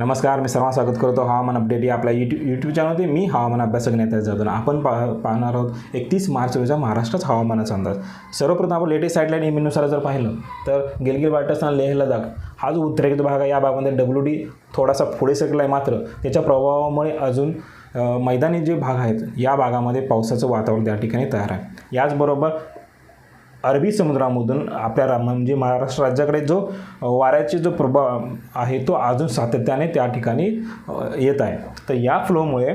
नमस्कार मी सर्वांना स्वागत करतो. हवामान अपडेट या आपल्या यूट्यू यूट्यूब चॅनलमध्ये मी हवामान अभ्यासक नेत्या जातो आपण पा पाहणार आहोत एकतीस मार्च रोजा महाराष्ट्रात हवामानाचा अंदाज. सर्वप्रथम आपण लेटेस्ट साईडलाईन एमनुसार जर पाहिलं तर गिलगिल बाल्टिस्तान लेह लडाख. हा जो उत्तरेकडील भाग आहे या भागामध्ये डब्ल्यू डी थोडासा पुढे सरकला आहे मात्र त्याच्या प्रभावामुळे अजून मैदानी जे भाग आहेत या भागामध्ये पावसाचं वातावरण त्या ठिकाणी तयार आहे. याचबरोबर अरबी समुद्रामधून आपल्या म्हणजे महाराष्ट्र राज्याकडे जो वाऱ्याचे जो प्रभाव आहे तो अजून सातत्याने त्या ठिकाणी येत आहे. तर या फ्लोमुळे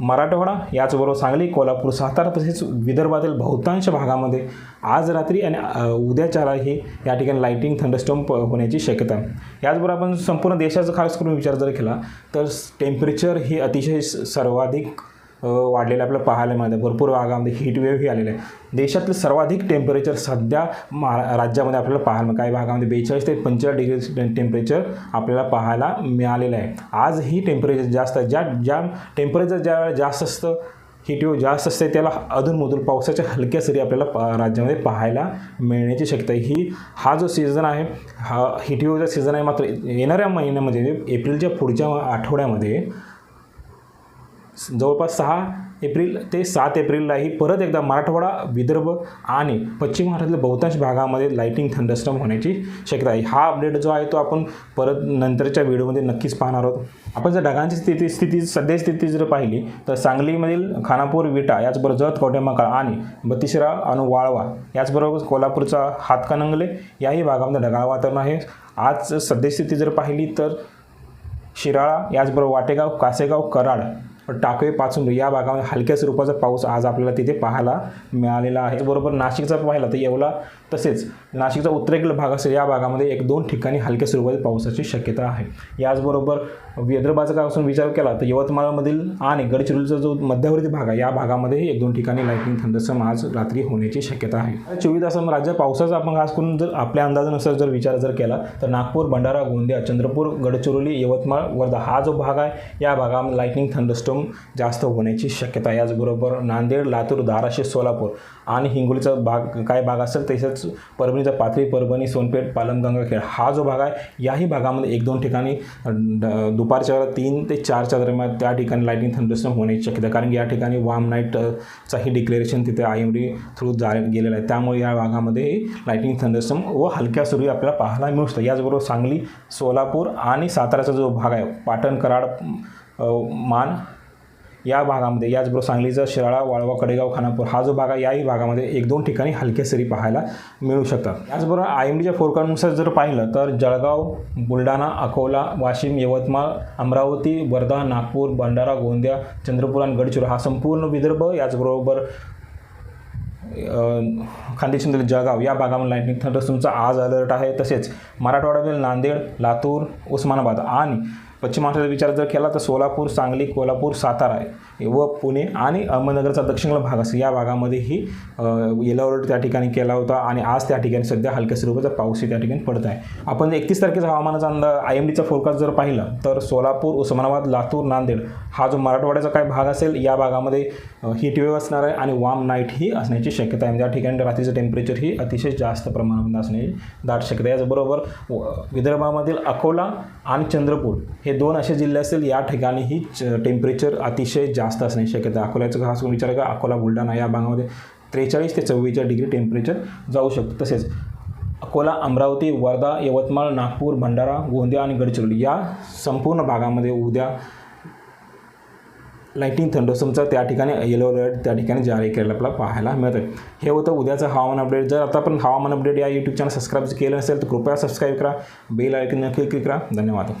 मराठवाडा याचबरोबर सांगली कोल्हापूर सातारा तसेच विदर्भातील बहुतांश भागामध्ये आज रात्री आणि अ, उद्याच्यालाही या ठिकाणी लाईटिंग थंडस्टॉम प होण्याची शक्यता आहे. याचबरोबर आपण संपूर्ण देशाचा खास करून विचार जर केला तर टेम्परेचर हे अतिशय स- सर्वाधिक वाढलेलं आपल्याला पाहायला मिळतं. भरपूर भागामध्ये हीट वेव्हही आहे. देशातलं सर्वाधिक टेम्परेचर सध्या महा राज्यामध्ये आपल्याला पाहायला मिळतं. काही भागामध्ये बेचाळीस ते पंचेचाळीस डिग्री टेम्परेचर आपल्याला पाहायला मिळालेलं आहे. आज ही टेम्परेचर जास्त आहे. ज्या ज्या टेम्परेचर ज्या वेळेला जास्त असतं हीट वेव्ह जास्त असते त्याला अधूनमधून पावसाच्या हलक्या सरी आपल्याला पा राज्यामध्ये पाहायला मिळण्याची शक्यता आहे. ही हा जो सीझन आहे हा हीट वेव्हचा सीझन आहे मात्र येणाऱ्या महिन्यामध्ये म्हणजे एप्रिलच्या पुढच्या आठवड्यामध्ये जवळपास सहा एप्रिल ते सात एप्रिललाही परत एकदा मराठवाडा विदर्भ आणि पश्चिम महाराष्ट्रातील बहुतांश भागामध्ये लाईटिंग थंडस्टम होण्याची शक्यता आहे. हा अपडेट जो आहे तो आपण परत नंतरच्या व्हिडिओमध्ये नक्कीच पाहणार आहोत. आपण जर ढगांची स्थिती स्थिती सध्या स्थिती जर पाहिली तर सांगलीमधील खानापूर विटा याचबरोबर जत कवटेमाकाळ आणि बतिशरा आणि वाळवा याचबरोबर कोल्हापूरचा हातकानंगले याही भागामध्ये ढगाळ वातावरण आहे. आज सद्यस्थिती जर पाहिली तर शिराळा याचबरोबर वाटेगाव कासेगाव कराड टाकवे पाचून या भागामध्ये हलक्या स्वरूपाचा पाऊस आज आपल्याला तिथे पाहायला मिळालेला आहे. बरोबर नाशिकचा पाहिला तर येवला तसेच नाशिकचा उत्तरेकडील भाग असेल या भागामध्ये एक दोन ठिकाणी हलक्या स्वरूपाच्या पावसाची शक्यता आहे. याचबरोबर विदर्भाचा काय असून विचार केला तर यवतमाळमधील आणि गडचिरोलीचा जो मध्यवर्ती भाग आहे या भागामध्येही एक दोन ठिकाणी लाईटनिंग थंडसम आज रात्री होण्याची शक्यता आहे. चोवीस तासामध्ये राज्यात पावसाचा आपण खास करून जर आपल्या अंदाजानुसार जर विचार जर केला तर नागपूर भंडारा गोंदिया चंद्रपूर गडचिरोली यवतमाळ वर्धा हा जो भाग आहे या भागामध्ये लाईटनिंग थंडस्टोम जास्त होण्याची शक्यता आहे. याचबरोबर नांदेड लातूर धाराशिव सोलापूर आणि हिंगोलीचा भाग काय भाग असेल तसेच परभणीचा पाथरी परभणी सोनपेठ पालम गंगाखेड हा जो भाग आहे याही भागामध्ये एक दोन ठिकाणी दुपारच्या वेळा तीन ते चारच्या दरम्यान त्या ठिकाणी लाईटिंग थंडस्टॉम होण्याची शक्यता कारण की या ठिकाणी वाम नाईटचाही डिक्लेरेशन तिथे आय एम डी थ्रू जा गेलेलं आहे. त्यामुळे या भागामध्ये लाईटिंग थंडस्टॉम व हलक्या सुरू आपल्याला पाहायला मिळू शकतं याचबरोबर सांगली सोलापूर आणि साताऱ्याचा जो भाग आहे पाटण कराड मान या भागामध्ये याचबरोबर सांगलीचा शिराळा वाळवा कडेगाव खानापूर हा जो भाग आहे याही भागामध्ये एक दोन ठिकाणी हलक्या सरी पाहायला मिळू शकतात. याचबरोबर आय एम डीच्या फोरकास्टनुसार जर पाहिलं तर जळगाव बुलढाणा अकोला वाशिम यवतमाळ अमरावती वर्धा नागपूर भंडारा गोंदिया चंद्रपूर आणि गडचिरोली हा संपूर्ण विदर्भ याचबरोबर अ, जळगाव या भागामध्ये लाईटनिंग थंडरस्टॉमचा आज अलर्ट आहे. तसेच मराठवाड्यातील नांदेड लातूर उस्मानाबाद आणि पश्चिम महाराष्ट्राचा विचार जर केला तर सोलापूर सांगली कोल्हापूर सातारा आहे. व पुणे आणि अहमदनगरचा दक्षिणला भाग असेल या भागामध्येही येलो अलर्ट त्या ठिकाणी केला होता आणि आज त्या ठिकाणी सध्या हलक्या स्वरूपाचा पाऊसही त्या ठिकाणी पडत आहे. आपण एकतीस तारखेचा हवामानाचा अंदाज आय एम डीचा फोरकास्ट जर पाहिला तर सोलापूर उस्मानाबाद लातूर नांदेड हा जो मराठवाड्याचा काय भाग असेल या भागामध्ये हीट वेव्ह असणार आहे आणि वाम नाईट ही असण्याची शक्यता आहे. म्हणजे त्या ठिकाणी रात्रीचं टेम्परेचर ही अतिशय जास्त प्रमाणामध्ये असण्याची दाट शक्यता आहे. याचबरोबर विदर्भामधील अकोला आणि चंद्रपूर हे दोन असे जिल्हे असतील या ठिकाणी ही टेम्परेचर अतिशय जास्त असण्याची शक्यता अकोल्याचं खास करून विचार का अकोला बुलढाणा या भागामध्ये त्रेचाळीस ते चव्वेचाळीस डिग्री टेम्परेचर जाऊ शकतं. तसेच अकोला अमरावती वर्धा यवतमाळ नागपूर भंडारा गोंदिया आणि गडचिरोली या संपूर्ण भागामध्ये उद्या लाईटिंग थंडोसमचा त्या ठिकाणी येलो अलर्ट त्या ठिकाणी जारी केलेला आपल्याला पाहायला मिळतं हे होतं उद्याचं हवामान अपडेट जर आता आपण हवामान अपडेट या यूट्यूब चॅनल सबस्क्राईब केलं नसेल तर कृपया सबस्क्राईब करा. बेल आयकन नक्की क्लिक करा. धन्यवाद.